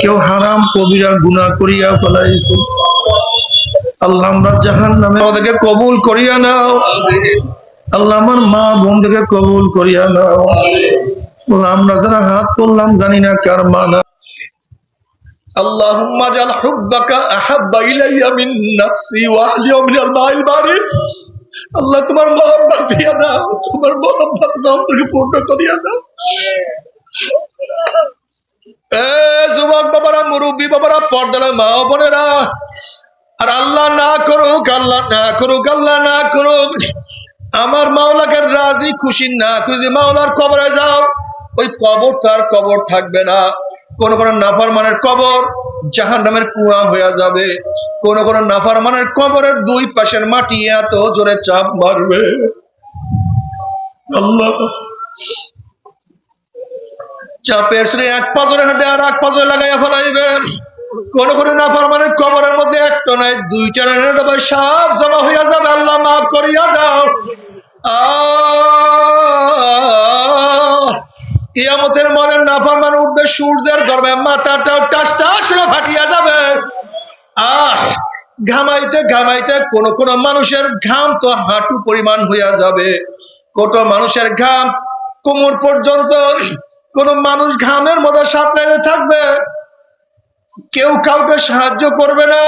কেউ হারাম কবিরা গুনাহ করিয়া ফেলাইছে আল্লাহ আমরা জাহান নামে আমাদেরকে কবুল করিয়া নাও আল্লাহ আমার মা বোনদেরকে কবুল করিয়া নাও আল্লাহ, আমরা যারা হাত তুললাম জানি না কার মা না اللهم اجعل حبك احب الي من نفسي واهلي ومن الماء البارد আল্লাহ তোমার মোহাম্মত দিয়া দাও তোমার মোহাম্মত দাও তুমি পূর্ণ করিয়া দাও এ যুবক বাবারা, মুরব্বী বাবারা, পর্দারা মা বোনেরা, আর আল্লাহ না করুক, আল্লাহ না করুক, আল্লাহ না করুক, আমার মাওলাকে রাজি, খুশি না খুশি, মাওলার কবরে যাও। ওই কবর তার কবর থাকবে না। কোন কোন নাফরমানের কবর জাহান নামের কুয়া হয়ে যাবে। কোন কোন নাফরমানের কবরের দুই পাশের মাটি এত জোরে চাপ মারবে। আল্লাহ। চাপের সে এক পাজরে হাঁটে আর এক পাজরে লাগাইয়া ফেলাইবে। কোন কোন নাফরমানের কবরের মধ্যে একটা নাই দুইটা নাই একটা সব জমা হইয়া যাবে। আল্লাহ মাফ করিয়া দাও। কিয়ামতের মনে নাফামান উঠবে, সূর্যের গর্বে মাথাটা টাস টাস ফাটিয়া যাবে। আহ! ঘামাইতে ঘামাইতে কোন কোন মানুষের ঘাম তো হাঁটু পরিমাণ হইয়া যাবে। কত মানুষের ঘাম কোমর পর্যন্ত কোন মানুষ ঘামের মধ্যে সাঁতরাইতে থাকবে, কেউ কাউকে সাহায্য করবে না।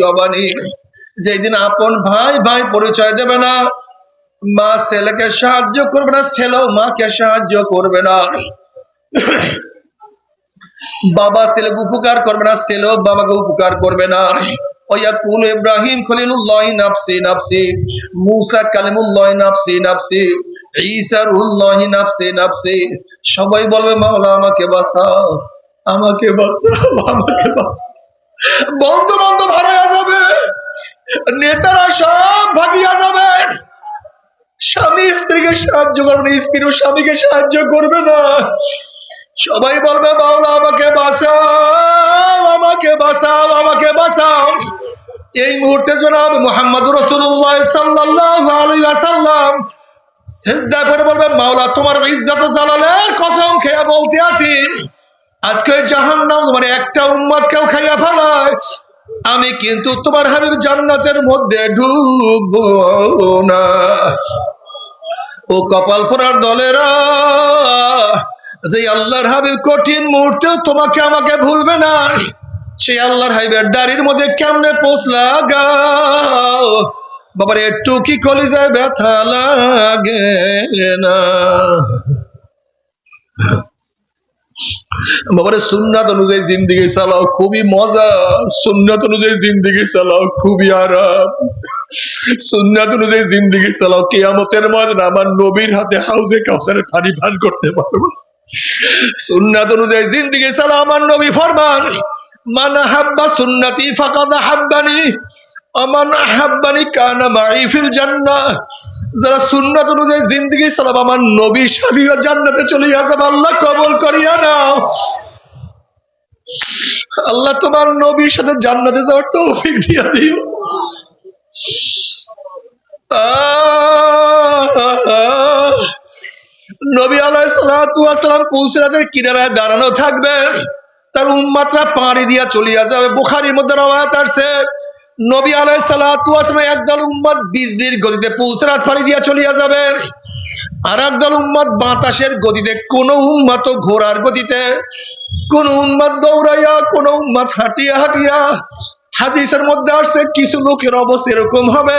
ওয়া বানিহি। যেদিন আপন ভাই ভাই পরিচয় দেবে না, মা ছেলেকে সাহায্য করবে না, ছেলেও মাকে সাহায্য করবে না। বাবা ছেলেকে উপকার করবে না, ছেলেও বাবাকে উপকার করবে না। সবাই বলবে, মাওলা, আমাকে বাঁচাও আমাকে বাঁচাও আমাকে বাঁচাও। বন্ধু বান্ধব হারাইয়া যাবে। নেতারা সব ভাগিয়া যাবে। স্বামী স্ত্রীকে সাহায্য করবে না স্ত্রীও স্বামীকে সাহায্য করবে না। সবাই বলবে বাউলা আমাকে বাঁচাও আমাকে বাঁচাও আমাকে বাঁচাও। এই মুহূর্তে জনাব মোহাম্মদ রসুল্লাহ ওয়াসাল্লাম করে বলবে, মাওলা, তোমার ইজ্জত কসম খেয়ে বলতে আছি। আজকে জাহান্নাম তোমার একটা উম্মত কেউ খাইয়া ফেলায়। আমি কিন্তু তোমার হাবিব জান্নাতের মধ্যে ঢুকবো না। ও কপাল পরার দলেরা যে আল্লাহর হাবিব কঠিন মুহূর্তেও তোমাকে আমাকে ভুলবে না। সেই আল্লাহর হাবিবের দাড়ির মধ্যে কেমনে পৌঁছলা গাও বাবার একটু কি কলিজায় ব্যথা লাগে না। বাবারে, সুন্নাত অনুযায়ী জিন্দিগি চালাও, খুবই মজা। সুন্নাত অনুযায়ী জিন্দিগি চালাও, খুবই আরাম। সুন্নাত অনুযায়ী জিন্দিগি চালাও, কেয়ামতের মাঝে আমার নবীর হাতে হাউজে কাউসারের পানি পান করতে পারব। সুন্নাত অনুযায়ী জিন্দিগি আমার নবী ফরমান। মান হাব্বা সুন্নতি ফাকাদ হাব্বানি আমান হাব্বানি কানা মাই ফিল যারা সুন্নাত অনুযায়ী জিন্দেগি চালাব আমার জান্নাতে আল্লাহ কবল করিয়া নাও। আল্লাহ তোমার নবীর সাথে জান্নাতে যাওয়ার তৌফিক দিয়া দিও! নবী আলাইসালাম পুসরাতের কিনারায় দাঁড়ানো থাকবেন তার উম্মাতরা পাড়ি দিয়া চলিয়া যাবে। বুখারির মধ্যে রওয়ায়াত আসছে। নবী আলাইসালাম একদল উম্মত বিজলির গতিতে পুসরাত পাড়ি দিয়া চলিয়া যাবে। আর একদল উম্মত বাতাসের গতিতে কোন উম্মত ঘোড়ার গতিতে, কোন উম্মত দৌড়াইয়া, কোন উম্মত হাঁটিয়া হাঁটিয়া। হাদিসের মধ্যে আসছে, কিছু লোকের অবস্থা এরকম হবে।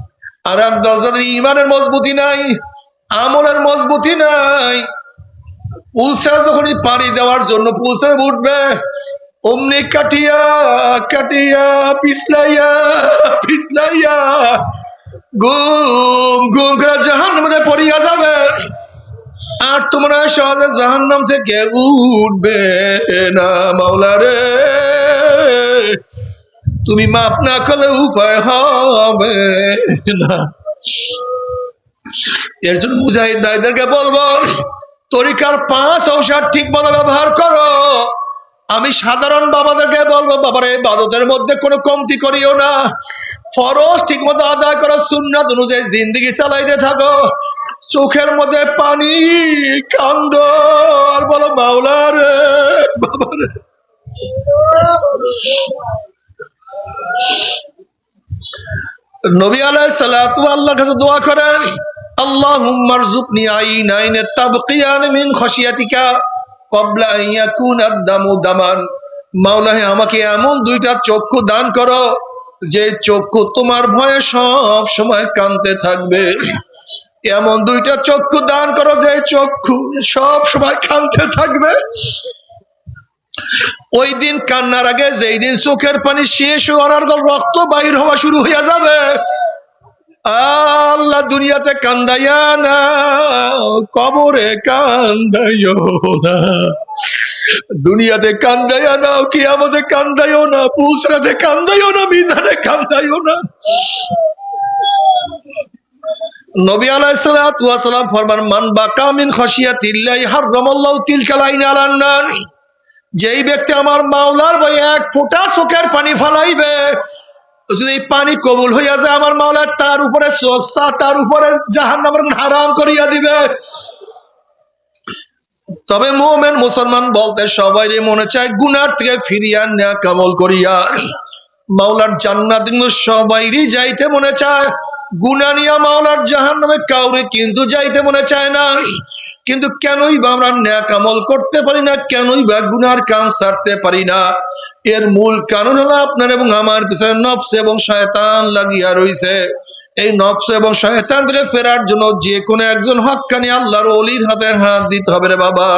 আর একদল যাদের ইমানের মজবুতি নাই, আমলের মজবুতি নাই। পুলসা যখনই পানি দেওয়ার জন্য পুলসে উঠবে, অমনি কাটিয়া কাটিয়া, পিছলাইয়া পিছলাইয়া, গুম গুম করে জাহান মধ্যে পড়িয়া যাবে। তো মনে হয় সহজে জাহান্নাম থেকে উঠবে না মাওলা রে তুমি মাপ না করলে উপায় হবে না। এর জন্য মুজাহিদ ভাইদেরকে বলব, তরিকার পাঁচ ঔষধ ঠিক মতো ব্যবহার করো। আমি সাধারণ বাবাদেরকে বলব, বাবার এই বাদতের মধ্যে কোনো কমতি করিও না। ফরজ ঠিক মতো আদায় করো, সুন্নাত অনুযায়ী জিন্দিগি চালাইতে থাকো। চোখের মধ্যে পানি কান্দ, আর বলো মাওলা রে বাবারে। নবী সালাতু আল্লাহর কাছে দোয়া করেন মিন দামান। আমাকে এমন দুইটা চক্ষু দান করো, যে চক্ষু তোমার ভয়ে সব সময় কাঁদতে থাকবে। এমন দুইটা চক্ষু দান করো, যে চক্ষু সব সময় কাঁদতে থাকবে। ওই দিন কান্নার আগে যেই দিন চোখের পানি শেষ হওয়ার রক্ত বাইর হওয়া শুরু হয়ে যাবে। আল্লাহ দুনিয়াতে কান্দাইয়া না, কবরে কান্দাইও না। দুনিয়াতে কান্দাইয়া নাও কি আমাদের কান্দাইও না, পুসরাতে কান্দাইও না, মিজানে কান্দাইও না। নবী আলাইহিসসালাতু ওয়াসালাম ফরমান, মান বাকা মিন খাশিয়াতিল্লাহি হারামাল্লাহু তিলকাল আইন আলান নার। যেই ব্যক্তি আমার মাওলার বই এক ফোঁটা চোখের পানি ফালাইবে যদি পানি কবুল হইয়া যায়, আমার মাওলা তার উপরে চোখসা তার উপরে জাহান নামের হারাম করিয়া দিবে। তবে মোমেন মুসলমান বলতে সবাই মনে চায়, গুনার থেকে ফিরিয়া নেয়া কামল করিয়া মাওলার জান্নাত সবাইরই যাইতে মনে চায়। গুনা নিয়া মাওলার জাহান নামে কাউরে কিন্তু যাইতে মনে চায় না কিন্তু কেনই বা আমরা ন্যাক আমল করতে পারি না, কেনই বা গুনার কাম সারতে পারি না। এর মূল কারণ হলো আপনার এবং আমার পিছনে নফস এবং শয়তান লাগিয়া রইছে। এই নফস এবং শয়তান থেকে ফেরার জন্য যে কোনো একজন হক্কানি আল্লাহর অলির হাতে হাত দিতে হবে রে বাবা।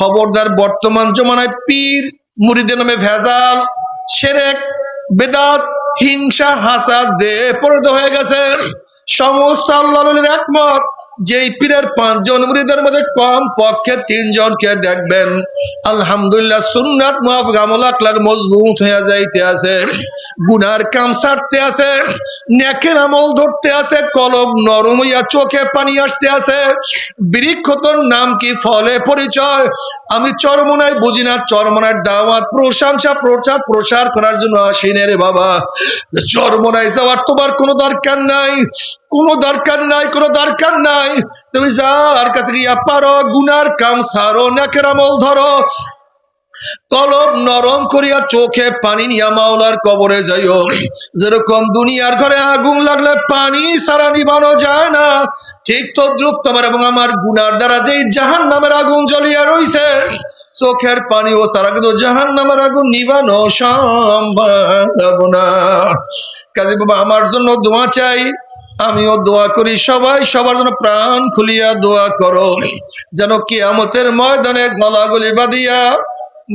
খবরদার বর্তমান জমানায় পীর মুরিদের নামে ভেজাল, সেরেক, বেদাত হিংসা হাসাদ দে পরিণত হয়ে গেছে সমস্ত আল্লাহ একমত। যেই পীরের পাঁচজন মুরিদের মধ্যে কম পক্ষে তিনজনকে দেখবেন। আলহামদুলিল্লাহ সুন্নাত মুআফিক আমল আকলাক মজবুত হয়ে যাইতে আছে, গুনার কাম ছাড়তে আছে, নেকের আমল ধরতে আছে, কলব নরম হইয়া চোখে পানি আসতে আছে, বৃক্ষতর নাম কি ফলে পরিচয়? আমি চরমনায় বুঝি না চরমনার দাওয়াত, প্রশংসা, প্রচার, প্রসার করার জন্য আসি না রে বাবা। চরমনায় যাওয়ার তোমার কোনো দরকার নাই। কোনো দরকার নাই, কোনো দরকার নাই। তুমি যার কাছে গিয়া পারো, গুনার কাম সারো, নেকের আমল ধরো। কলব নরম করিয়া চোখে পানি নিয়া মাওলার কবরে যাইও। যেরকম দুনিয়ার ঘরে আগুন লাগলে পানি সারা নিবানো যায় না। ঠিক তদ্রুপ তোমার এবং আমার গুনার দ্বারা যেই জাহান নামের আগুন জ্বলিয়া রইছে, চোখের পানি ও সারা কিন্তু জাহান নামের আগুন নিবানো সম্ভব না। কাজে বাবা, আমার জন্য দোয়া চাই। আমিও দোয়া করি সবাই, সবার জন্য প্রাণ খুলিয়া দোয়া করো। যেন কি আমতের ময়দানে গলাগুলি বাঁধিয়া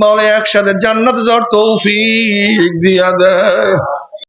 মাওলা একসাথে জান্নাত যাওয়ার তৌফিক দিয়া দেয়।